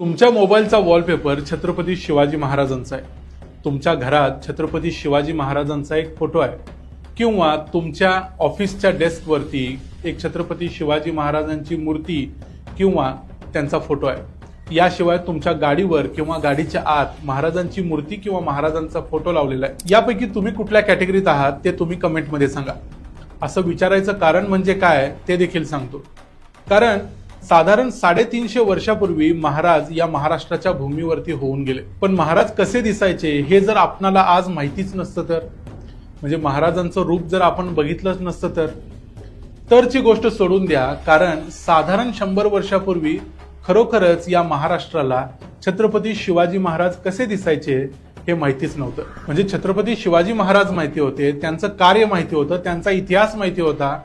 तुमच्या मोबाईलचा वॉलपेपर छत्रपती शिवाजी महाराजांचा आहे. तुमच्या घरात छत्रपती शिवाजी महाराजांचा एक फोटो आहे. किंवा तुमच्या ऑफिसच्या डेस्कवरती एक छत्रपती शिवाजी महाराजांची मूर्ती किंवा त्यांचा फोटो आहे. याशिवाय तुमच्या गाडीवर किंवा गाडीच्या आत महाराजांची मूर्ती किंवा महाराजांचा फोटो लावलेला आहे. यापैकी तुम्ही कुठल्या कॅटेगरीत आहात ते तुम्ही कमेंटमध्ये सांगा. असं विचारायचं कारण म्हणजे काय ते देखील सांगतो. कारण साधारण साडेतीनशे वर्षापूर्वी महाराज या महाराष्ट्राच्या भूमीवरती होऊन गेले. पण महाराज कसे दिसायचे हे जर आपणाला आज माहितीच नसतं तर? म्हणजे महाराजांचं रूप जर आपण बघितलंच नसतं तर? तरची गोष्ट सोडून द्या कारण साधारण शंभर वर्षापूर्वी खरोखरच या महाराष्ट्राला छत्रपती शिवाजी महाराज कसे दिसायचे हे माहितीच नव्हतं. म्हणजे छत्रपती शिवाजी महाराज माहिती होते त्यांचं कार्य माहिती होतं त्यांचा इतिहास माहिती होता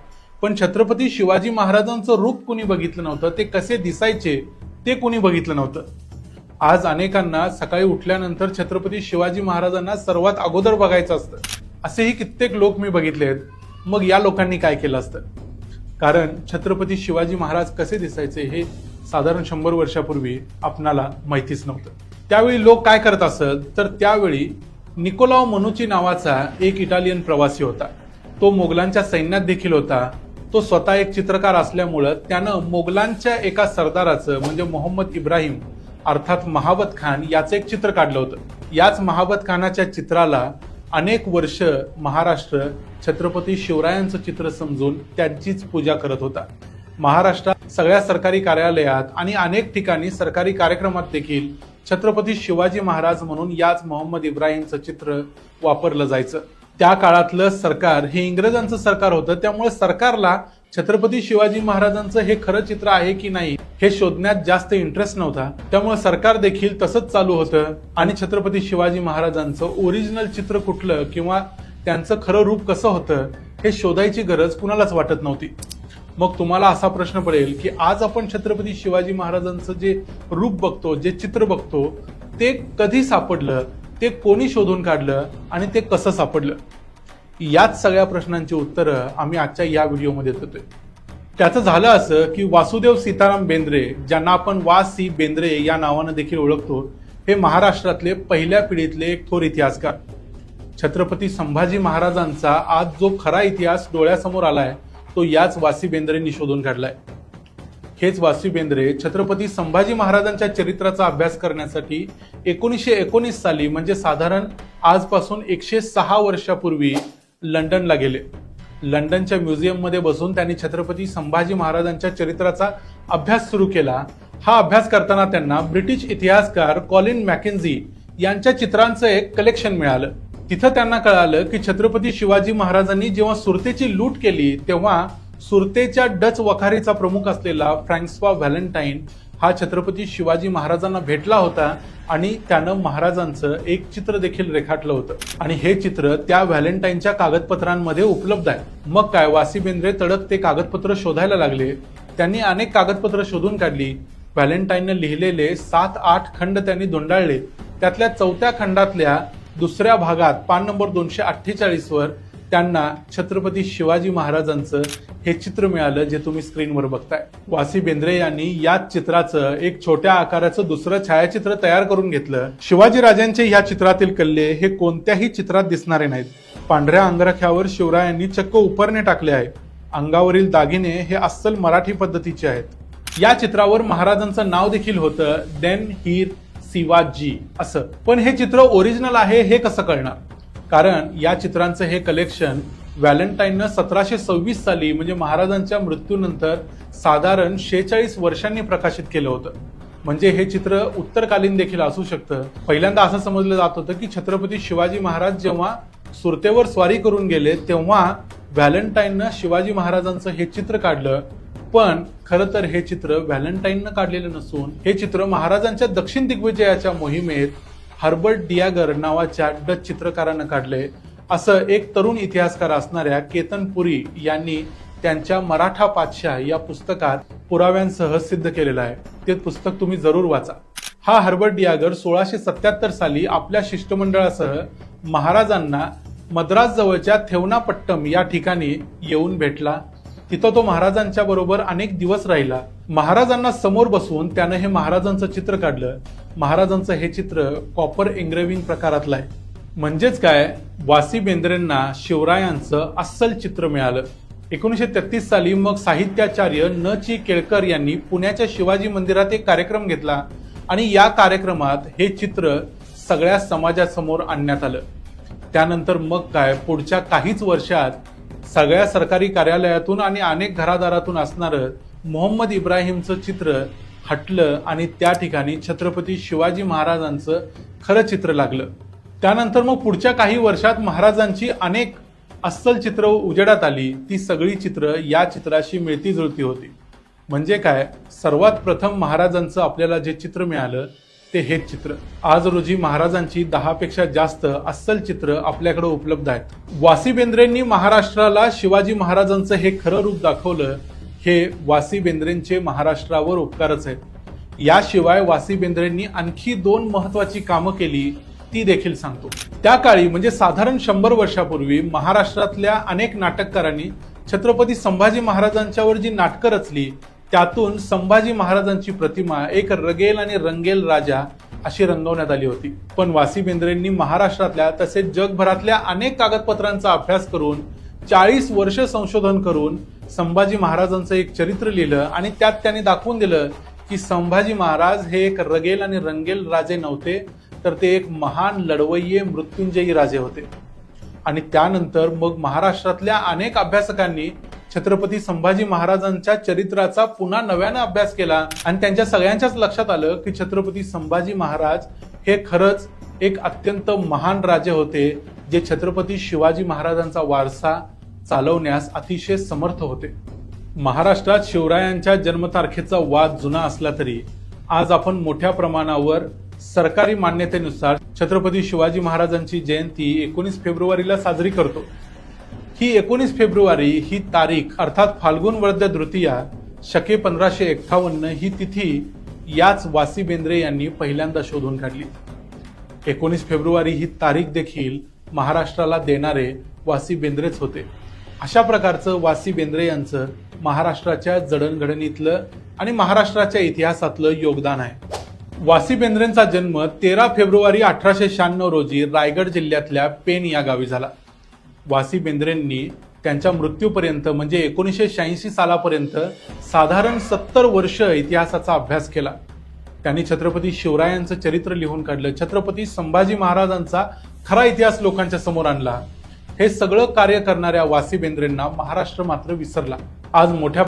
पण छत्रपती शिवाजी महाराजांचं रूप कुणी बघितलं नव्हतं? ते कसे दिसायचे ते कुणी बघितलं नव्हतं? आज अनेकांना सकाळी उठल्यानंतर छत्रपती शिवाजी महाराजांना सर्वात अगोदर बघायचं असतं. असेही कित्येक लोक मी बघितले आहेत. मग या लोकांनी काय केलं असतं? कारण छत्रपती शिवाजी महाराज कसे दिसायचे हे साधारण शंभर वर्षापूर्वी आपणाला माहितीच नव्हतं. त्यावेळी लोक काय करत असत? तर त्यावेळी निकोलाव मनुची नावाचा एक इटालियन प्रवासी होता. तो मोगलांच्या सैन्यात देखील होता. तो स्वतः एक चित्रकार असल्यामुळं त्यानं मोगलांच्या एका सरदाराचं म्हणजे मोहम्मद इब्राहिम अर्थात महाबत खान याचं एक चित्र काढलं होतं. याच महाबत खानाच्या चित्राला अनेक वर्ष महाराष्ट्र छत्रपती शिवरायांचं चित्र समजून त्यांचीच पूजा करत होता. महाराष्ट्रात सगळ्या सरकारी कार्यालयात आणि अनेक ठिकाणी सरकारी कार्यक्रमात देखील छत्रपती शिवाजी महाराज म्हणून याच मोहम्मद इब्राहिमचं चित्र वापरलं जायचं. त्या काळातलं सरकार हे इंग्रजांचं सरकार होतं त्यामुळे सरकारला छत्रपती शिवाजी महाराजांचं हे खरं चित्र आहे की नाही हे शोधण्यात जास्त इंटरेस्ट नव्हता. त्यामुळे सरकार देखील तसंच चालू होतं. आणि छत्रपती शिवाजी महाराजांचं ओरिजिनल चित्र कुठलं किंवा त्यांचं खरं रूप कसं होतं हे शोधायची गरज कुणालाच वाटत नव्हती. मग तुम्हाला असा प्रश्न पडेल की आज आपण छत्रपती शिवाजी महाराजांचं जे रूप बघतो जे चित्र बघतो ते कधी सापडलं ते कोणी शोधून काढलं आणि ते कसं सापडलं? याच सगळ्या प्रश्नांची उत्तरं आम्ही आजच्या या व्हिडिओमध्ये देतोय. त्याचं झालं असं की वासुदेव सीताराम बेंद्रे ज्यांना आपण वा सी बेंद्रे या नावानं देखील ओळखतो हे महाराष्ट्रातले पहिल्या पिढीतले एक थोर इतिहासकार. छत्रपती संभाजी महाराजांचा आज जो खरा इतिहास डोळ्यासमोर आलाय तो याच वासी बेंद्रेंनी शोधून काढलाय. हेच वासी बेंद्रे छत्रपती संभाजी महाराजांच्या चरित्राचा अभ्यास करण्यासाठी एकोणीसशे एकोणीस साली म्हणजे साधारण आजपासून एकशे सहा वर्षापूर्वी लंडनला गेले. लंडनच्या म्युझियममध्ये बसून त्यांनी छत्रपती संभाजी महाराजांच्या चरित्राचा अभ्यास सुरू केला. हा अभ्यास करताना त्यांना ब्रिटिश इतिहासकार कॉलिन मॅकेन्झी यांच्या चित्रांचं एक कलेक्शन मिळालं. तिथं त्यांना कळालं की छत्रपती शिवाजी महाराजांनी जेव्हा सुरतेची लूट केली तेव्हा सुरतेच्या डच वखारीचा प्रमुख असलेला फ्रँक्सवा व्हॅलेंटाईन हा छत्रपती शिवाजी महाराजांना भेटला होता आणि त्यानं महाराजांचं एक चित्र देखील रेखाटलं होतं. आणि हे चित्र त्या व्हॅलेंटाईनच्या कागदपत्रांमध्ये उपलब्ध आहे. मग काय वासी बेंद्रे तडक ते कागदपत्र शोधायला लागले. त्यांनी अनेक कागदपत्र शोधून काढली. व्हॅलेंटाईननं लिहिलेले सात आठ खंड त्यांनी धुंडाळले त्यातल्या चौथ्या खंडातल्या दुसऱ्या भागात पान नंबर दोनशे अठ्ठेचाळीस वर त्यांना छत्रपती शिवाजी महाराजांचं हे चित्र मिळालं जे तुम्ही स्क्रीनवर बघताय. वासी बेंद्रे यांनी याच चित्राचं एक छोट्या आकाराचं दुसरं छायाचित्र तयार करून घेतलं. शिवाजी राजांचे ह्या चित्रातील कल्ले हे कोणत्याही चित्रात दिसणारे नाहीत. पांढऱ्या अंगरख्यावर शिवरायांनी चक्क उपरणे टाकले आहे अंगावरील दागिने हे अस्सल मराठी पद्धतीचे आहेत. या चित्रावर महाराजांचं नाव देखील होतं देन हीर शिवाजी असं. पण हे चित्र ओरिजिनल आहे हे कसं कळणार? कारण या चित्रांचं हे कलेक्शन व्हॅलेंटाईननं सतराशे सव्वीस साली म्हणजे महाराजांच्या मृत्यूनंतर साधारण शेहेचाळीस वर्षांनी प्रकाशित केलं होतं. म्हणजे हे चित्र उत्तरकालीन देखील असू शकतं. पहिल्यांदा असं समजलं जात होतं की छत्रपती शिवाजी महाराज जेव्हा सुरतेवर स्वारी करून गेले तेव्हा व्हॅलेंटाईननं शिवाजी महाराजांचं हे चित्र काढलं. पण खरं तर हे चित्र व्हॅलेंटाईननं काढलेलं नसून हे चित्र महाराजांच्या दक्षिण दिग्विजयाच्या मोहिमेत हर्बर्ट डियागर नावाच्या डच चित्रकारानं काढले. असं एक तरुण इतिहासकार असणाऱ्या केतन पुरी यांनी त्यांच्या मराठा पातशाह या पुस्तकात पुराव्यांसह सिद्ध केलेलं आहे. ते पुस्तक तुम्ही जरूर वाचा. हा हर्बर्ट डियागर सोळाशे सत्याहत्तर साली आपल्या शिष्टमंडळासह महाराजांना मद्रास जवळच्या थेवनापट्टम या ठिकाणी येऊन भेटला. तिथं तो महाराजांच्या बरोबर अनेक दिवस राहिला. महाराजांना समोर बसवून त्यानं हे महाराजांचं चित्र काढलं. महाराजांचं हे चित्र कॉपर एंग्रेविंग प्रकारातलं आहे. म्हणजेच काय? वासी बेंद्रेंना शिवरायांचं अस्सल चित्र मिळालं. एकोणीसशे तेहतीस साली मग साहित्याचार्य न ची केळकर यांनी पुण्याच्या शिवाजी मंदिरात एक कार्यक्रम घेतला आणि या कार्यक्रमात हे चित्र सगळ्या समाजासमोर आणण्यात आलं. त्यानंतर मग काय? पुढच्या काहीच वर्षात सगळ्या सरकारी कार्यालयातून आणि अनेक घरादारातून असणारं मोहम्मद इब्राहिमचं चित्र हटलं आणि त्या ठिकाणी छत्रपती शिवाजी महाराजांचं खरं चित्र लागलं. त्यानंतर मग पुढच्या काही वर्षात महाराजांची अनेक अस्सल चित्र उजेडात आली. ती सगळी चित्र या चित्राशी मिळती जुळती होती. म्हणजे काय? सर्वात प्रथम महाराजांचं आपल्याला जे चित्र मिळालं ते हेच चित्र. आज रोजी महाराजांची दहापेक्षा जास्त अस्सल चित्र आपल्याकडे उपलब्ध आहेत. वासी बेंद्रेंनी महाराष्ट्राला शिवाजी महाराजांचं हे खरं रूप दाखवलं हे वासी बेंद्रेंचे महाराष्ट्रावर उपकारच आहेत. याशिवाय वासी बेंद्रेंनी आणखी दोन महत्वाची कामं केली ती देखील सांगतो. त्या काळी म्हणजे साधारण शंभर वर्षापूर्वी महाराष्ट्रातल्या अनेक नाटककारांनी छत्रपती संभाजी महाराजांच्यावर जी नाटकं रचली त्यातून संभाजी महाराजांची प्रतिमा एक रगेल आणि रंगेल राजा अशी रंगवण्यात आली होती. पण वासी बेंद्रेंनी महाराष्ट्रातल्या तसेच जगभरातल्या अनेक कागदपत्रांचा अभ्यास करून चाळीस वर्ष संशोधन करून संभाजी महाराजांचं एक चरित्र लिहिलं आणि त्यात त्यांनी दाखवून दिलं की संभाजी महाराज हे एक रगेल आणि रंगेल राजे नव्हते तर ते एक महान लढवय्ये मृत्युंजयी राजे होते. आणि त्यानंतर मग महाराष्ट्रातल्या अनेक अभ्यासकांनी छत्रपती संभाजी महाराजांच्या चरित्राचा पुन्हा नव्यानं अभ्यास केला आणि त्यांच्या सगळ्यांच्याच लक्षात आलं की छत्रपती संभाजी महाराज हे खरंच एक अत्यंत महान राजे होते जे छत्रपती शिवाजी महाराजांचा वारसा चालवण्यास अतिशय समर्थ होते. महाराष्ट्रात शिवरायांच्या जन्मतारखेचा वाद जुना असला तरी आज आपण मोठ्या प्रमाणावर सरकारी मान्यतेनुसार छत्रपती शिवाजी महाराजांची जयंती एकोणीस फेब्रुवारीला साजरी करतो. ही एकोणीस फेब्रुवारी ही तारीख अर्थात फाल्गुन वद्य तृतीया शके पंधराशे एक्कावन्न ही तिथी याच वासी बेंद्रे यांनी पहिल्यांदा शोधून काढली. एकोणीस फेब्रुवारी ही तारीख देखील महाराष्ट्राला देणारे वासी बेंद्रेच होते. अशा प्रकारचं वासी बेंद्रे यांचं महाराष्ट्राच्या जडणघडणीतलं आणि महाराष्ट्राच्या इतिहासातलं योगदान आहे. वासी बेंद्रेंचा जन्म तेरा फेब्रुवारी अठराशे शहाण्णव रोजी रायगड जिल्ह्यातल्या पेन या गावी झाला. वासी बेंद्रेंनी त्यांच्या मृत्यूपर्यंत म्हणजे एकोणीसशे शहाऐंशी सालापर्यंत साधारण सत्तर वर्ष इतिहासाचा अभ्यास केला. त्यांनी छत्रपती शिवरायांचं चरित्र लिहून काढलं. छत्रपती संभाजी महाराजांचा खरा इतिहास लोकांच्या समोर आणला. हे सगळं कार्य करणाऱ्या वासी बेंद्रेंना महाराष्ट्र मात्र विसरला. आज मोठ्या